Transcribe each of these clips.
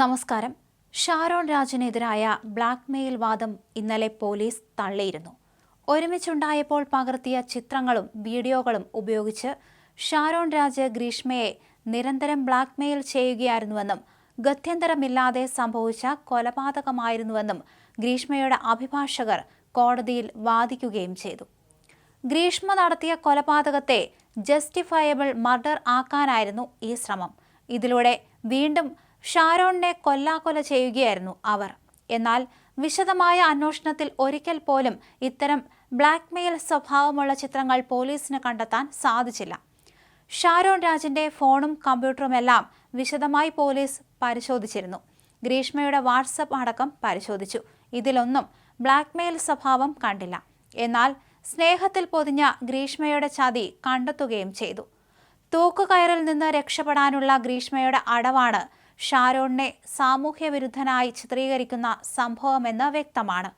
നമസ്കാരം. Sharon രാജിനെതിരായ black mail വാദം ഇന്നലെ പോലീസ് തള്ളിയിരുന്നു. ഒരുമിച്ചുണ്ടായപ്പോൾ പകർത്തിയ ചിത്രങ്ങളും വീഡിയോകളും ഉപയോഗിച്ച് ഷാരോൺ രാജ് ഗ്രീഷ്മയെ നിരന്തരം ബ്ലാക്ക് മെയിൽ ചെയ്യുകയായിരുന്നുവെന്നും ഗത്യന്തരമില്ലാതെ സംഭവിച്ച കൊലപാതകമായിരുന്നുവെന്നും ഗ്രീഷ്മയുടെ അഭിഭാഷകർ കോടതിയിൽ വാദിക്കുകയും ചെയ്തു. ഗ്രീഷ്മ നടത്തിയ കൊലപാതകത്തെ ജസ്റ്റിഫയബിൾ മർഡർ ആക്കാനായിരുന്നു ഈ ശ്രമം. ഇതിലൂടെ വീണ്ടും ഷാരോണിനെ കൊല്ലാക്കൊല ചെയ്യുകയായിരുന്നു അവർ. എന്നാൽ വിശദമായ അന്വേഷണത്തിൽ ഒരിക്കൽ പോലും ഇത്തരം ബ്ലാക്ക്മെയിൽ സ്വഭാവമുള്ള ചിത്രങ്ങൾ പോലീസിന് കണ്ടെത്താൻ സാധിച്ചില്ല. ഷാരോൺ രാജിന്റെ ഫോണും കമ്പ്യൂട്ടറുമെല്ലാം വിശദമായി പോലീസ് പരിശോധിച്ചിരുന്നു. ഗ്രീഷ്മയുടെ വാട്സപ്പ് അടക്കം പരിശോധിച്ചു. ഇതിലൊന്നും ബ്ലാക്ക്മെയിൽ സ്വഭാവം കണ്ടില്ല. എന്നാൽ സ്നേഹത്തിൽ പൊതിഞ്ഞ ഗ്രീഷ്മയുടെ ചതി കണ്ടെത്തുകയും ചെയ്തു. തൂക്കുകയറിൽ നിന്ന് രക്ഷപ്പെടാനുള്ള ഗ്രീഷ്മയുടെ അടവാണ് ഷാരോണിനെ സാമൂഹ്യ വിരുദ്ധനായി ചിത്രീകരിക്കുന്ന സംഭവമെന്ന് വ്യക്തമാണ്.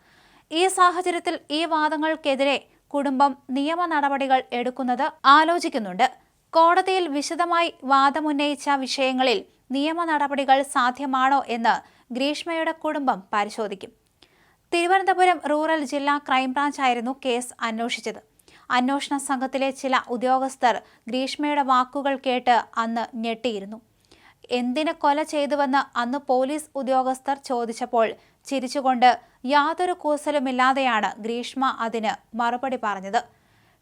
ഈ സാഹചര്യത്തിൽ ഈ വാദങ്ങൾക്കെതിരെ കുടുംബം നിയമ നടപടികൾ എടുക്കുന്നത് ആലോചിക്കുന്നുണ്ട്. കോടതിയിൽ വിശദമായി വാദമുന്നയിച്ച വിഷയങ്ങളിൽ നിയമ നടപടികൾ സാധ്യമാണോ എന്ന് ഗ്രീഷ്മയുടെ കുടുംബം പരിശോധിക്കും. തിരുവനന്തപുരം റൂറൽ ജില്ലാ ക്രൈംബ്രാഞ്ച് ആയിരുന്നു കേസ് അന്വേഷിച്ചത്. അന്വേഷണ സംഘത്തിലെ ചില ഉദ്യോഗസ്ഥർ ഗ്രീഷ്മയുടെ വാക്കുകൾ കേട്ട് അന്ന് ഞെട്ടിയിരുന്നു. എന്തിന് കൊല ചെയ്തുവെന്ന് അന്ന് പോലീസ് ഉദ്യോഗസ്ഥർ ചോദിച്ചപ്പോൾ ചിരിച്ചുകൊണ്ട് യാതൊരു കൂസലുമില്ലാതെയാണ് ഗ്രീഷ്മ അതിന് മറുപടി പറഞ്ഞത്.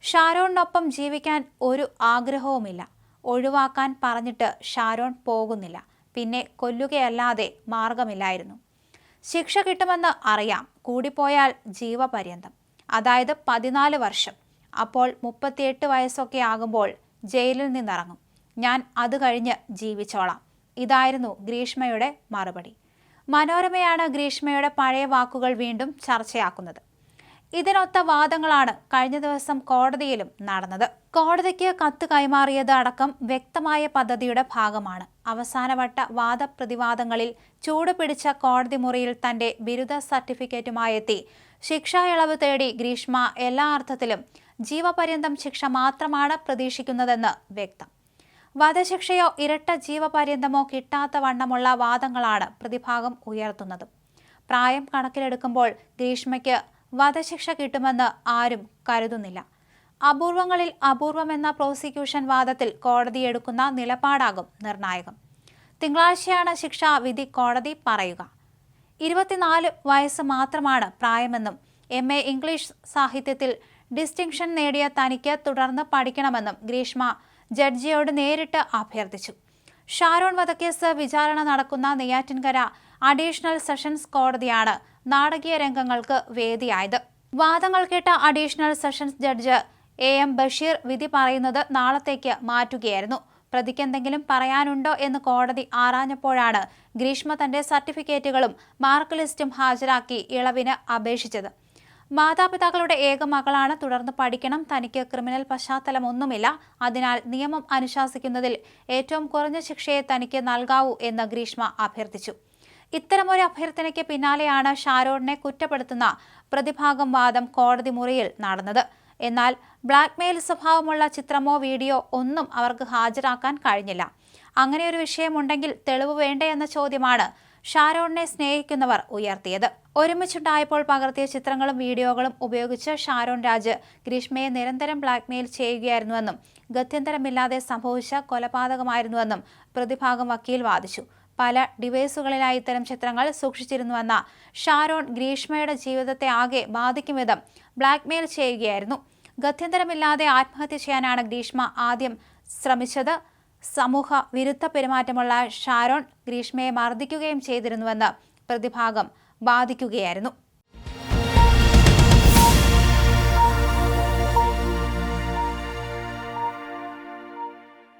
ഷാരോണിനൊപ്പം ജീവിക്കാൻ ഒരു ആഗ്രഹവുമില്ല. ഒഴിവാക്കാൻ പറഞ്ഞിട്ട് ഷാരോൺ പോകുന്നില്ല. പിന്നെ കൊല്ലുകയല്ലാതെ മാർഗമില്ലായിരുന്നു. ശിക്ഷ കിട്ടുമെന്ന് അറിയാം. കൂടിപ്പോയാൽ ജീവപര്യന്തം. അതായത് പതിനാല് വർഷം. അപ്പോൾ മുപ്പത്തിയെട്ട് വയസ്സൊക്കെ ആകുമ്പോൾ ജയിലിൽ നിന്നിറങ്ങും. ഞാൻ അത് കഴിഞ്ഞ് ജീവിച്ചോളാം. ഇതായിരുന്നു ഗ്രീഷ്മയുടെ മറുപടി. മനോരമയാണ് ഗ്രീഷ്മയുടെ പഴയ വാക്കുകൾ വീണ്ടും ചർച്ചയാക്കുന്നത്. ഇതിനൊത്ത വാദങ്ങളാണ് കഴിഞ്ഞ ദിവസം കോടതിയിലും നടന്നത്. കോടതിക്ക് കത്ത് കൈമാറിയത് അടക്കം വ്യക്തമായ പദ്ധതിയുടെ ഭാഗമാണ്. അവസാനവട്ട വാദപ്രതിവാദങ്ങളിൽ ചൂടുപിടിച്ച കോടതി മുറിയിൽ തന്റെ ബിരുദ സർട്ടിഫിക്കറ്റുമായെത്തി. ശിക്ഷാ ഇളവ് തേടി ഗ്രീഷ്മ എല്ലാ അർത്ഥത്തിലും ജീവപര്യന്തം ശിക്ഷ മാത്രമാണ് പ്രതീക്ഷിക്കുന്നതെന്ന് വ്യക്തം. വധശിക്ഷയോ ഇരട്ട ജീവപര്യന്തമോ കിട്ടാത്ത വണ്ണമുള്ള വാദങ്ങളാണ് പ്രതിഭാഗം ഉയർത്തുന്നത്. പ്രായം കണക്കിലെടുക്കുമ്പോൾ ഗ്രീഷ്മയ്ക്ക് വധശിക്ഷ കിട്ടുമെന്ന് ആരും കരുതുന്നില്ല. അപൂർവങ്ങളിൽ അപൂർവമെന്ന പ്രോസിക്യൂഷൻ വാദത്തിൽ കോടതി എടുക്കുന്ന നിലപാടാകും നിർണായകം. തിങ്കളാഴ്ചയാണ് ശിക്ഷാ വിധി കോടതി പറയുക. ഇരുപത്തിനാല് വയസ്സ് മാത്രമാണ് പ്രായമെന്നും എം എ ഇംഗ്ലീഷ് സാഹിത്യത്തിൽ ഡിസ്റ്റിങ്ഷൻ നേടിയ തനിക്ക് തുടർന്ന് പഠിക്കണമെന്നും ഗ്രീഷ്മ ജഡ്ജിയോട് നേരിട്ട് അഭ്യർത്ഥിച്ചു. ഷാരോൺ വധക്കേസ് വിചാരണ നടക്കുന്ന നെയ്യാറ്റിൻകര അഡീഷണൽ സെഷൻസ് കോടതിയാണ് നാടകീയ രംഗങ്ങൾക്ക് വേദിയായത്. വാദങ്ങൾ കേട്ട additional sessions judge A M Basheer വിധി പറയുന്നത് നാളത്തേക്ക് മാറ്റുകയായിരുന്നു. പ്രതിക്ക് എന്തെങ്കിലും പറയാനുണ്ടോ എന്ന് കോടതി ആറാഞ്ഞപ്പോഴാണ് ഗ്രീഷ്മ തന്റെ സർട്ടിഫിക്കറ്റുകളും മാർക്ക് ലിസ്റ്റും ഹാജരാക്കി ഇളവിന് അപേക്ഷിച്ചത്. മാതാപിതാക്കളുടെ ഏക മകളാണ്. തുടർന്ന് പഠിക്കണം. തനിക്ക് ക്രിമിനൽ പശ്ചാത്തലമൊന്നുമില്ല. അതിനാൽ നിയമം അനുശാസിക്കുന്നതിൽ ഏറ്റവും കുറഞ്ഞ ശിക്ഷയെ തനിക്ക് നൽകാവൂ എന്ന് ഗ്രീഷ്മ അഭ്യർത്ഥിച്ചു. ഇത്തരമൊരു അഭ്യർത്ഥനയ്ക്ക് പിന്നാലെയാണ് ഷാരോണിനെ കുറ്റപ്പെടുത്തുന്ന പ്രതിഭാഗം വാദം കോടതി മുറിയിൽ നടന്നത്. എന്നാൽ ബ്ലാക്ക്മെയിൽ സ്വഭാവമുള്ള ചിത്രമോ വീഡിയോ ഒന്നും അവർക്ക് ഹാജരാക്കാൻ കഴിഞ്ഞില്ല. അങ്ങനെയൊരു വിഷയമുണ്ടെങ്കിൽ തെളിവ് വേണ്ടേ എന്ന ചോദ്യമാണ് ഷാരോണിനെ സ്നേഹിക്കുന്നവർ ഉയർത്തിയത്. ഒരുമിച്ചുണ്ടായപ്പോൾ പകർത്തിയ ചിത്രങ്ങളും വീഡിയോകളും ഉപയോഗിച്ച് ഷാരോൺ രാജ് ഗ്രീഷ്മയെ നിരന്തരം ബ്ലാക്ക്മെയിൽ ചെയ്യുകയായിരുന്നുവെന്നും ഗത്യന്തരമില്ലാതെ സംഭവിച്ച കൊലപാതകമായിരുന്നുവെന്നും പ്രതിഭാഗം വക്കീൽ വാദിച്ചു. പല ഡിവൈസുകളിലായി ഇത്തരം ചിത്രങ്ങൾ സൂക്ഷിച്ചിരുന്നുവെന്ന ഷാരോൺ ഗ്രീഷ്മയുടെ ജീവിതത്തെ ആകെ ബാധിക്കും വിധം ബ്ലാക്ക്മെയിൽ ചെയ്യുകയായിരുന്നു. ഗത്യന്തരമില്ലാതെ ആത്മഹത്യ ചെയ്യാനാണ് ഗ്രീഷ്മ ആദ്യം ശ്രമിച്ചത്. സമൂഹ വിരുദ്ധ പെരുമാറ്റമുള്ള ഷാരോൺ ഗ്രീഷ്മയെ മർദ്ദിക്കുകയും ചെയ്തിരുന്നുവെന്ന് പ്രതിഭാഗം വാദിക്കുകയായിരുന്നു.